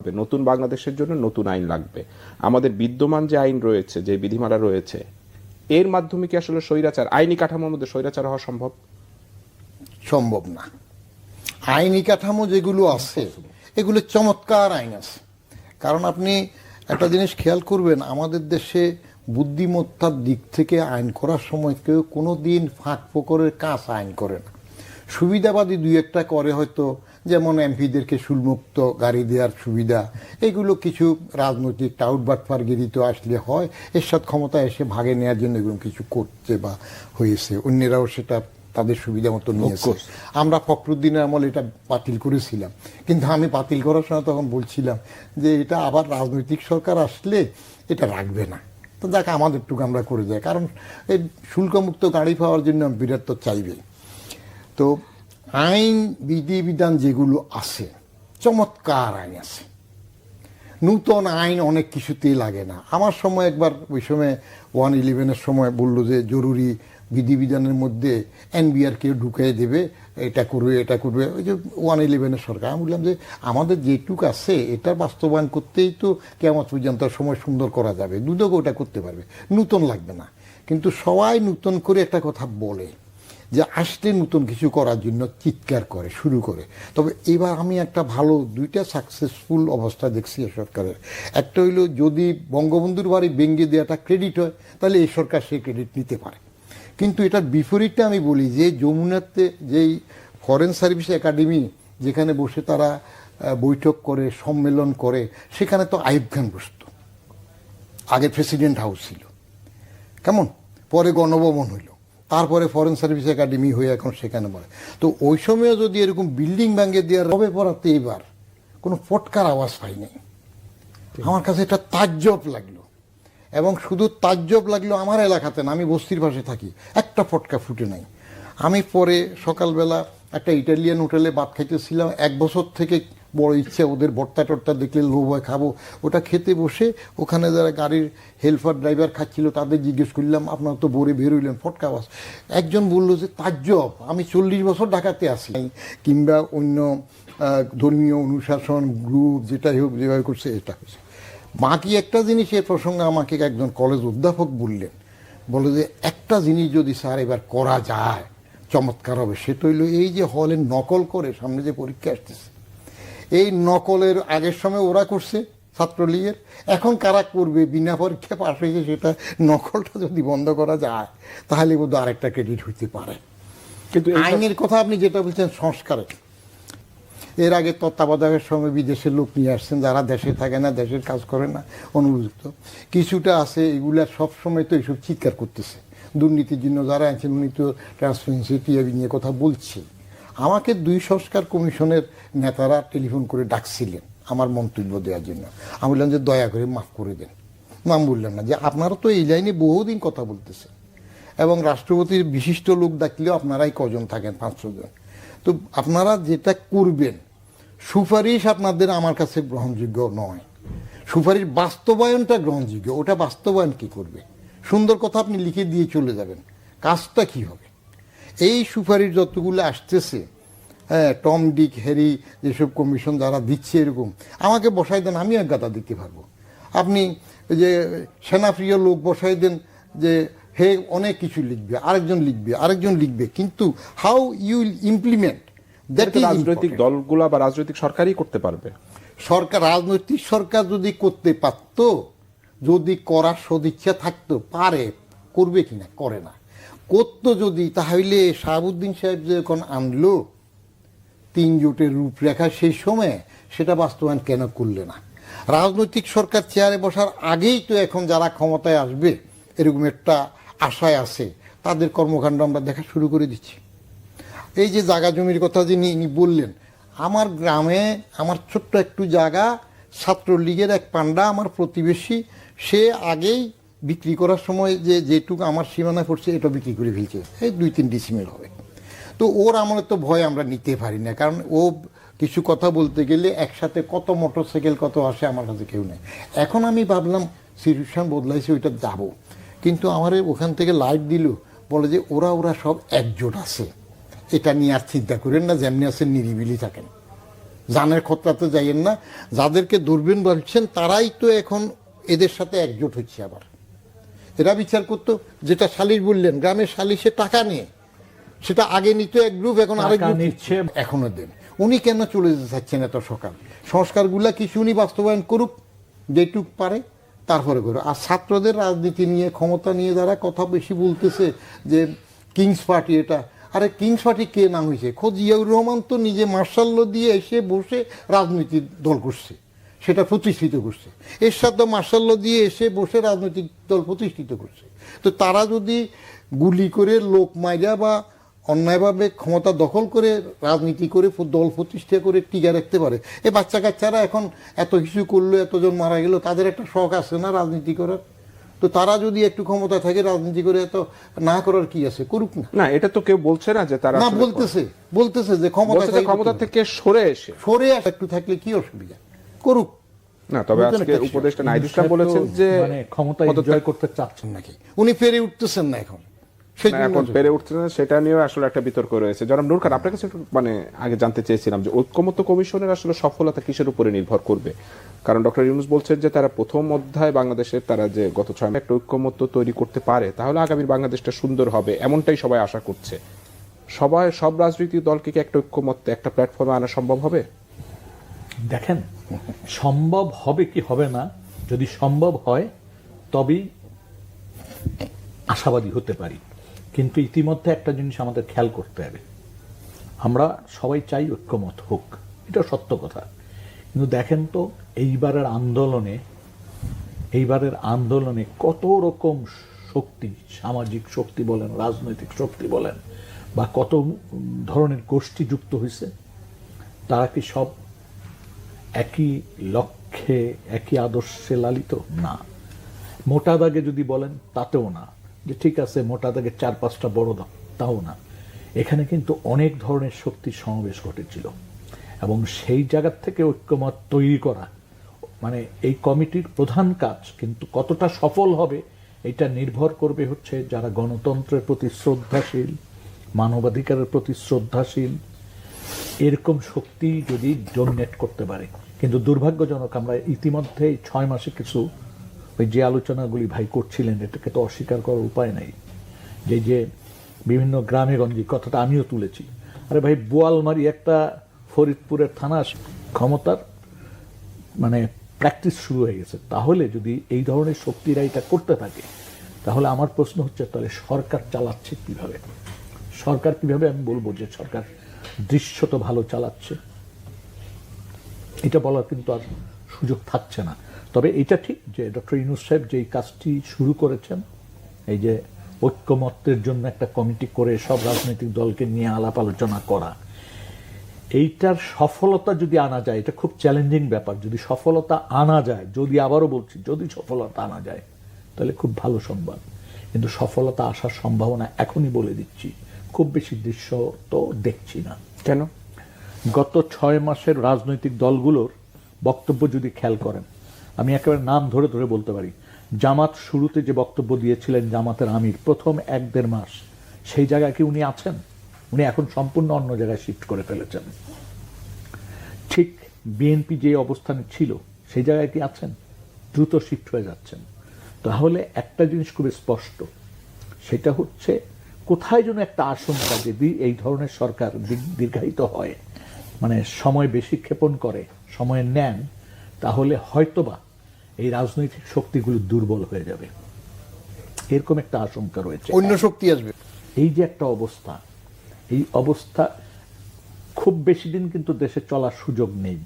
লাগবে। নতুন বাংলাদেশের জন্য নতুন আইন লাগবে। আমাদের বিদ্যমান যে আইন রয়েছে, যে বিধিমালা রয়েছে, এর মাধ্যমে কি আসলে স্বৈরাচার, আইনি কাঠামোর মধ্যে স্বৈরাচার হওয়া সম্ভব? সম্ভব না। আইনি কাঠামো যেগুলো আছে, এগুলো চমৎকার আইন আছে। কারণ আপনি একটা জিনিস খেয়াল করবেন, আমাদের দেশে বুদ্ধিমত্তার দিক থেকে আইন করার সময় কেউ কোনো দিন ফাঁক ফোকরের কাজ আইন করে না। সুবিধাবাদী দুই একটা করে হয়তো যেমন এমপিদেরকে শুল্কমুক্ত গাড়ি দেওয়ার সুবিধা এগুলো কিছু রাজনৈতিক টাউট বাটফারগিরি তো আসলে হয় এরশাদ ক্ষমতা এসে ভাগে নেওয়ার জন্য এগুলো কিছু করছে বা হয়েছে। অন্যেরাও সেটা তাদের সুবিধা মতো নিয়েছে। আমরা ফখরুদ্দিনের আমল এটা বাতিল করেছিলাম। কিন্তু আমি বাতিল করার সময় তখন বলছিলাম যে এটা আবার রাজনৈতিক সরকার আসলে এটা রাখবে না। তো দেখ আমাদেরটুকু আমরা করে যাই। কারণ এই শুল্কমুক্ত গাড়ি পাওয়ার জন্য বিরাট তো চাইবেই। তো আইন, বিধিবিধান যেগুলো আছে, চমৎকার আইন আছে। নূতন আইন অনেক কিছুতেই লাগে না। আমার সময় একবার ওই সময় ওয়ান ইলেভেনের সময় বলল যে, জরুরি বিধিবিধানের মধ্যে এনবিআর কে ঢুকিয়ে দেবে, এটা করবে এটা করবে। ওই যে ওয়ান ইলেভেনের সরকার। আমি বললাম যে, আমাদের যেটুক আছে, এটার বাস্তবায়ন করতেই তো কেমন পর্যন্ত সময় সুন্দর করা যাবে। দুদক ওটা করতে পারবে। নূতন লাগবে না। কিন্তু সবাই নূতন করে একটা কথা বলে। যে আসলে নতুন কিছু করার জন্য চিৎকার করে, শুরু করে। তবে এবার আমি একটা ভালো দুইটা সাকসেসফুল অবস্থা দেখছি এই সরকারের। একটা হইল যদি বঙ্গবন্ধুর বাড়ি ভেঙ্গে দেওয়াটা ক্রেডিট হয়, তাহলে এই সরকার সেই ক্রেডিট নিতে পারে। কিন্তু এটার বিপরীতটা আমি বলি যে, যমুনাতে যেই ফরেন সার্ভিস একাডেমি যেখানে বসে তারা বৈঠক করে, সম্মেলন করে, সেখানে তো আইব খান বসত। আগে প্রেসিডেন্ট হাউস ছিল। কেমন? পরে গণভবন হইল। তারপরে ফরেন সার্ভিস একাডেমি হয়ে এখন সেখানে পড়ে। তো ওই সময়ও যদি এরকম বিল্ডিং ভেঙে দেওয়ার রবে পড়াতে এবার কোনো ফটকার আওয়াজ পাইনি। আমার কাছে এটা তাজ্জব লাগল। এবং শুধু তাজ্জব লাগল আমার এলাকাতে না আমি বস্তির পাশে থাকি একটা ফটকা ফুটে নাই। আমি পরে সকালবেলা একটা ইটালিয়ান হোটেলে ভাত খাইতেছিলাম এক বছর থেকে বড় ইচ্ছে, ওদের ভর্তা টর্তা দেখলে লোভ হয়, খাব। ওটা খেতে বসে ওখানে যারা গাড়ির হেল্পার ড্রাইভার খাচ্ছিল, তাদের জিজ্ঞেস করলাম, আপনার তো বরে বেরোইলেন ফটকা বাস। একজন বলল যে তাজ্জব আমি চল্লিশ বছর ঢাকাতে আসি কিংবা অন্য ধর্মীয় অনুশাসন গ্রুপ যেটাই হোক, যেভাবে করছে, এটা হয়েছে। বাকি একটা জিনিস এর প্রসঙ্গে আমাকে একজন কলেজ অধ্যাপক বললেন। বলে যে, একটা জিনিস যদি স্যার এবার করা যায়, চমৎকার হবে। সেটা হইল, এই যে হলে নকল করে সামনে যে পরীক্ষা আসতেছে এই নকলের আগের সময় ওরা করছে ছাত্রলীগের। এখন কারা করবে বিনা পরীক্ষা পাশ হয়েছে সেটা নকলটা যদি বন্ধ করা যায় তাহলে বোধ আরেকটা ক্রেডিট হইতে পারে। কিন্তু আইনের কথা আপনি যেটা বলছেন সংস্কারে। এর আগে তত্ত্বাবধায়কের সঙ্গে বিদেশের লোক নিয়ে আসছেন যারা দেশে থাকে না দেশের কাজ করে না অনুপযুক্ত। কিছুটা আছে এগুলা সবসময় তো এইসব চিৎকার করতেছে। দুর্নীতির জন্য যারা আছেন উনি তো ট্রান্সপারেন্সি টিআবি নিয়ে কথা বলছে আমাকে দুই সংস্কার কমিশনের নেতারা টেলিফোন করে ডাকছিলেন আমার মন্তব্য দেওয়ার জন্য। আমি বললাম যে দয়া করে মাফ করে দেন। নাম বললাম না যে আপনারা তো এই লাইনে বহুদিন কথা বলতেছেন এবং রাষ্ট্রপতির বিশিষ্ট লোক ডাকলেও আপনারাই কজন থাকেন? পাঁচশো জন। তো আপনারা যেটা করবেন, সুপারিশ আপনাদের আমার কাছে গ্রহণযোগ্য নয়। সুপারিশ বাস্তবায়নটা গ্রহণযোগ্য। ওটা বাস্তবায়ন কি করবে? সুন্দর কথা আপনি লিখে দিয়ে চলে যাবেন। কাজটা কি হবে? এই সুপারিশ যতগুলো আসতেছে হ্যাঁ টম ডিক হ্যারি যেসব কমিশন যারা দিচ্ছে এরকম আমাকে বসাই দেন আমি এক গাদা দিতে পারব। আপনি যে সেনাপ্রিয় লোক বসাই দেন যে হে অনেক কিছু লিখবে আরেকজন লিখবে আরেকজন লিখবে কিন্তু হাউ ইউ ইমপ্লিমেন্ট দ্যাট রাজনৈতিক দলগুলা বা রাজনৈতিক সরকারই করতে পারবে। সরকার রাজনৈতিক সরকার যদি করতে পারত যদি করার সদিচ্ছা থাকতো পারে করবে কিনা করে না। করতো যদি, তাহলে শাহাবুদ্দিন সাহেব যে এখন আনলো, তিন জোটের রূপরেখা সেই সময়ে সেটা বাস্তবায়ন কেন করলে না? রাজনৈতিক সরকার চেয়ারে বসার আগেই তো এখন যারা ক্ষমতায় আসবে, এরকম একটা আশায় আছে, তাদের কর্মকাণ্ড আমরা দেখা শুরু করে দিচ্ছি। এই যে জায়গা জমির কথা যিনি, ইনি বললেন, আমার গ্রামে আমার ছোট্ট একটু জায়গা ছাত্রলীগের এক পান্ডা আমার প্রতিবেশী, সে আগেই বিক্রি করার সময় যে যেটুকু আমার সীমানা পড়ছে, এটা বিক্রি করে ফেলছে। এই দুই, তিন ডিসিমেল হবে। তো ওর আমার তো ভয় আমরা নিতে পারি না, কারণ ও কিছু কথা বলতে গেলে একসাথে কত মোটরসাইকেল, কত আসে আমার কাছে কেউ নেই। এখন আমি ভাবলাম সিচুয়েশন বদলাইছে, ওইটা যাব। কিন্তু আমার ওখান থেকে লাইট দিল, বলে যে ওরা ওরা সব একজোট আছে। এটা নিয়ে আর চিন্তা করেন না, যেমনি আছেন নিরিবিলি থাকেন। জানের খতরাতে যাইয়েন না, যাদেরকে দূরবীন বলছেন, তারাই তো এখন এদের সাথে একজোট হচ্ছে আবার। এরা বিচার করতো যেটা সালিশ বললেন গ্রামের সালিশে টাকা নিয়ে। সেটা আগে নিত এক গ্রুপ এখন আরেক গ্রুপ নিচ্ছে। এখনও দেন। উনি কেন চলে যেতে চাচ্ছেন এত সকাল? সংস্কারগুলা কিছু উনি বাস্তবায়ন করুক যেটুক পারে তারপরে করুক। আর ছাত্রদের রাজনীতি নিয়ে ক্ষমতা নিয়ে যারা কথা বেশি বলতেছে যে কিংস পার্টি এটা আরে কিংস পার্টি কে নাম হয়েছে খোঁজ জিয়াউর রহমান তো নিজে মার্শাল্য দিয়ে এসে বসে রাজনীতির দল করছে। সেটা প্রতিষ্ঠিত করছে। এর সাথে মার্শাল্য দিয়ে এসে বসে রাজনৈতিক দল প্রতিষ্ঠিত করছে। তো তারা যদি গুলি করে লোক মাইরা বা অন্যায়ভাবে ক্ষমতা দখল করে রাজনীতি করে দল প্রতিষ্ঠা করে টিকা রাখতে পারে এই বাচ্চা কাচ্চারা এখন এত কিছু করল এতজন মারা গেল তাদের একটা শখ আছে না রাজনীতি করার? তো তারা যদি একটু ক্ষমতা থাকে রাজনীতি করে এত না করার কি আছে? করুক না। না এটা তো কেউ বলছে না যে তারা না বলতেছে বলতেছে যে ক্ষমতা ক্ষমতা থেকে সরে এসে। সরে আসে একটু থাকলে কি অসুবিধা? করুক। না তবে আজকে উপদেষ্টা নাইদ ইসলাম বলেছেন যে মানে ক্ষমতা এনজয় করতে চাচ্ছেন নাকি? উনি পেরে উঠতেছেন না এখন। এখন পেরে উঠছে না সেটা নিয়েও আসলে একটা বিতর্ক রয়েছে। জনাব নূর খান আপনার কাছে মানে আগে জানতে চেয়েছিলাম যে ঐক্যমত্য কমিশনের আসলে সফলতা কিসের উপরে নির্ভর করবে? কারণ ডক্টর ইউনুস বলছেন যে তারা প্রথম অধ্যায় বাংলাদেশের তারা যে গত ছয় মাসে একটা ঐক্যমত্য তৈরি করতে পারে তাহলে আগামীর বাংলাদেশটা সুন্দর হবে এমনটাই সবাই আশা করছে। সবাই সব রাজনৈতিক দলকে কি একটা ঐক্যমত্যে একটা প্ল্যাটফর্মে আনা সম্ভব হবে? দেখেন, সম্ভব হবে কি হবে না, যদি সম্ভব হয় তবেই আশাবাদী হতে পারি। কিন্তু ইতিমধ্যে একটা জিনিস আমাদের খেয়াল করতে হবে। আমরা সবাই চাই ঐক্যমত হোক, এটা সত্য কথা। কিন্তু দেখেন তো, এইবারের আন্দোলনে এইবারের আন্দোলনে কত রকম শক্তি, সামাজিক শক্তি বলেন, রাজনৈতিক শক্তি বলেন, বা কত ধরনের গোষ্ঠী যুক্ত হয়েছে তারা কি সব একই লক্ষ্যে একই আদর্শে লালিত? না। মোটা দাগে যদি বলেন তাতেও না। যে ঠিক আছে মোটা দাগে চার পাঁচটা বড় তাও না। এখানে কিন্তু অনেক ধরনের শক্তির সমাবেশ ঘটেছিল। এবং সেই জায়গার থেকে ঐক্যমত তৈরি করা মানে এই কমিটির প্রধান কাজ কিন্তু কতটা সফল হবে এটা নির্ভর করবে হচ্ছে যারা গণতন্ত্রের প্রতি শ্রদ্ধাশীল মানবাধিকারের প্রতি শ্রদ্ধাশীল এরকম শক্তি যদি ডোমিনেট করতে পারে। কিন্তু দুর্ভাগ্যজনক আমরা ইতিমধ্যে ছয় মাসে কিছু ওই যে আলোচনাগুলি ভাই করছিলেন, এটাকে তো অস্বীকার করার উপায় নাই। যে যে বিভিন্ন গ্রামে গঞ্জে কথাটা আমিও তুলেছি। আরে ভাই, বোয়ালমারি একটা ফরিদপুরের থানা ক্ষমতার মানে প্র্যাকটিস শুরু হয়ে গেছে। তাহলে যদি এই ধরনের শক্তিরা এটা করতে থাকে, তাহলে আমার প্রশ্ন হচ্ছে, তাহলে সরকার চালাচ্ছে কীভাবে? সরকার কীভাবে আমি বলব যে সরকার দৃশ্যত ভালো চালাচ্ছে? এটা বলার কিন্তু আর সুযোগ থাকছে না। তবে এটা ঠিক যে ডক্টর ইনুস সাহেব যে এই কাজটি শুরু করেছেন, এই যে ঐক্যমত্যের জন্য একটা কমিটি করে সব রাজনৈতিক দলকে নিয়ে আলাপ আলোচনা করা, এইটার সফলতা যদি আনা যায়, এটা খুব চ্যালেঞ্জিং ব্যাপার, যদি সফলতা আনা যায়, যদি আবারও বলছি, যদি সফলতা আনা যায়, তাহলে খুব ভালো সংবাদ। কিন্তু সফলতা আসার সম্ভাবনা এখনই বলে দিচ্ছি, খুব বেশি দৃশ্য তো দেখছি না। কেন? গত ছয় মাসের রাজনৈতিক দলগুলোর বক্তব্য যদি খেয়াল করেন, আমি একেবারে নাম ধরে ধরে বলতে পারি, জামাত শুরুতে যে বক্তব্য দিয়েছিলেন জামাতের আমির, প্রথম এক দেড় মাস, সেই জায়গায় কি উনি আছেন? উনি এখন সম্পূর্ণ অন্য জায়গায় শিফট করে ফেলেছেন। ঠিক বিএনপি যে অবস্থানে ছিল, সেই জায়গায় কি আছেন? দ্রুত শিফট হয়ে যাচ্ছেন। তাহলে একটা জিনিস খুবই স্পষ্ট, সেটা হচ্ছে কোথায় যেন একটা আশঙ্কা যদি এই ধরনের সরকার দীর্ঘ- দীর্ঘায়িত হয়। মানে সময় বেশি ক্ষেপণ করে সময় নেন তাহলে হয়তোবা এই রাজনৈতিক শক্তিগুলো দুর্বল হয়ে যাবে। এরকম একটা আশঙ্কা রয়েছে। অন্য শক্তি আসবে। এই যে একটা অবস্থা এই অবস্থা খুব বেশি দিন কিন্তু দেশে চলার সুযোগ নেই।